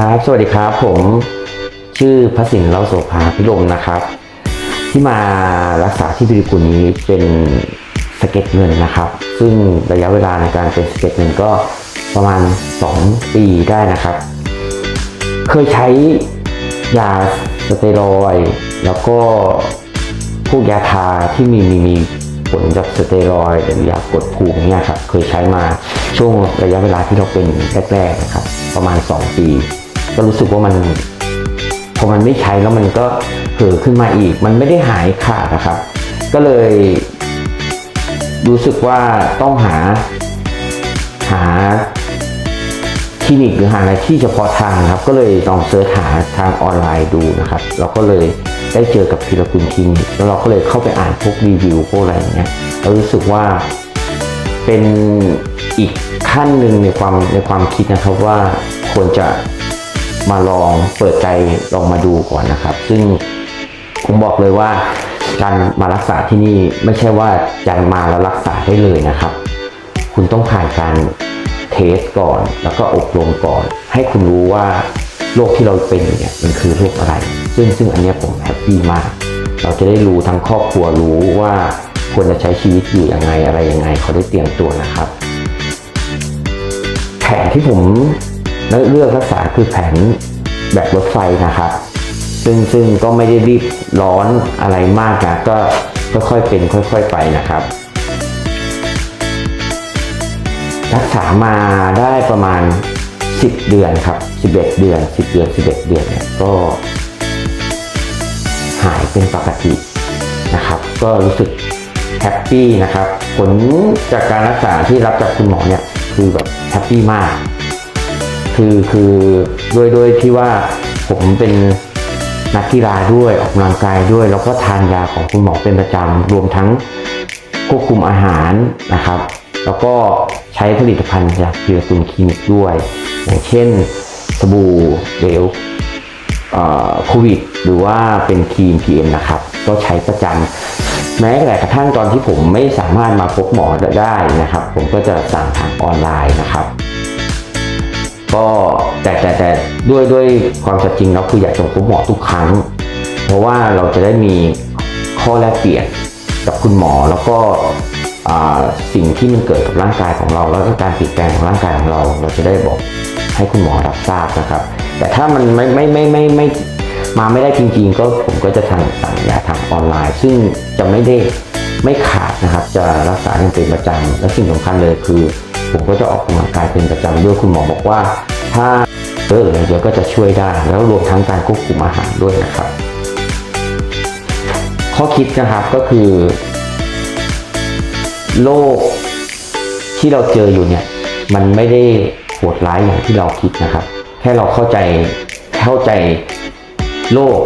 ครับ สวัสดีครับ ผมชื่อพระสินเล่าโสภาพิรมนะครับ ที่มารักษาที่บิริกุลนี้เป็นสะเก็ดเงินนะครับ ซึ่งระยะเวลาในการเป็นสะเก็ดเงินก็ประมาณ 2 ปีได้นะครับ เคยใช้ยาสเตียรอยแล้วก็พวกยาทาที่มีมีมีผลจากสเตียรอยหรือยากดภูมิเนี่ยครับเคยใช้มาช่วงระยะเวลาที่เราเป็นแรกๆนะครับ ประมาณ 2 ปี ก็รู้สึกว่ามันพอมันไม่ใช้แล้วมันก็เผลอขึ้นมาอีก มันไม่ได้หายขาดนะครับ ก็เลย รู้สึกว่าต้องหา หาคลินิกหรือหาอะไรที่เฉพาะทางครับ ก็เลยลองเสิร์ชหาทางออนไลน์ดูนะครับ เราก็เลยได้เจอกับพีรกุลคลินิกแล้วเราก็เลยเข้าไปอ่านพวกรีวิวพวกอะไรอย่างเงี้ยเรารู้สึกว่าเป็นอีกขั้นหนึ่งในความในความคิดนะครับว่าควรจะ มาลองเปิดใจลองมาดูก่อนนะครับ ซึ่งผมบอกเลยว่าการมารักษาที่นี่ไม่ใช่ว่าจะมาแล้วรักษาได้เลยนะครับ คุณต้องผ่านการเทสก่อน แล้วก็อบรมก่อน ให้คุณรู้ว่าโรคที่เราเป็นเนี่ยมันคือโรคอะไร ซึ่งซึ่งอันนี้ผมแฮปปี้มาก เราจะได้รู้ทั้งครอบครัวรู้ว่าควรจะใช้ชีวิตอยู่ยังไงอะไรยังไงเขาได้เตรียมตัวนะครับ แผนที่ผม เลือกรักษาคือแผนแบบรถไฟนะครับ ซึ่งซึ่งก็ไม่ได้รีบร้อนอะไรมากนะก็ค่อยๆเป็นค่อย ๆไปนะครับ รักษามาได้ประมาณ 10 เดือนครับ 11 เดือน 10 เดือน 11 เดือนเนี่ยก็ หายเป็นปกตินะครับ ก็รู้สึกแฮปปี้นะครับ ผลจากการรักษาที่รับจากคุณหมอเนี่ยคือแบบแฮปปี้มาก คือคือด้วยด้วยที่ว่าผมเป็นนักกีฬาด้วยออกกำลังกายด้วย แล้วก็ทานยาของคุณหมอเป็นประจำรวมทั้งควบคุมอาหารนะครับ แล้วก็ใช้ผลิตภัณฑ์จากเพียร์ตุนคลินิกด้วย อย่างเช่นสบู่เหลวโควิดหรือว่าเป็นครีม PM นะครับ ก็ใช้ประจำแม้แต่กระทั่งตอนที่ผมไม่สามารถมาพบหมอได้นะครับ ผมก็จะสั่งทางออนไลน์นะครับ ก็แต่แต่แต่ด้วยด้วยความจริงแล้วคืออยากจะพบหมอทุกครั้ง เพราะว่าเราจะได้มีข้อแลกเปลี่ยนกับคุณหมอแล้วก็สิ่งที่มันเกิดกับร่างกายของเรา แล้วก็การเปลี่ยนแปลงของร่างกายของเรา เราจะได้บอกให้คุณหมอรับทราบนะครับ แต่ถ้ามันไม่ไม่ไม่ไม่ไม่มาไม่ได้จริงๆ ก็ผมก็จะทางสั่งยาทางออนไลน์ ซึ่งจะไม่ได้ไม่ขาดนะครับ จะรักษาอย่างเป็นประจำและสิ่งสำคัญเลยคือ ผมก็จะออกกำลังกายเป็นประจำด้วยคุณหมอบอกว่า ถ้าเออเดี๋ยวก็จะช่วยได้ แล้วรวมทั้งการควบคุมอาหารด้วยนะครับ ข้อคิดนะครับก็คือโรคที่เราเจออยู่เนี่ย มันไม่ได้โหดร้ายอย่างที่เราคิดนะครับ แค่เราเข้าใจเข้าใจโรค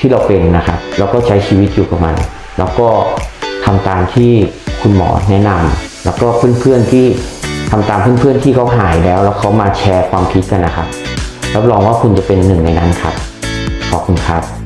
ที่เราเป็นนะครับ แล้วก็ใช้ชีวิตอยู่กับมันแล้วก็ทำตามที่คุณหมอแนะนำแล้วก็เพื่อนๆที่ ทำตามเพื่อนๆที่เขาหายแล้ว แล้วเขามาแชร์ความคิดกันนะครับรับรองว่าคุณจะเป็นหนึ่งในนั้นครับ ขอบคุณครับ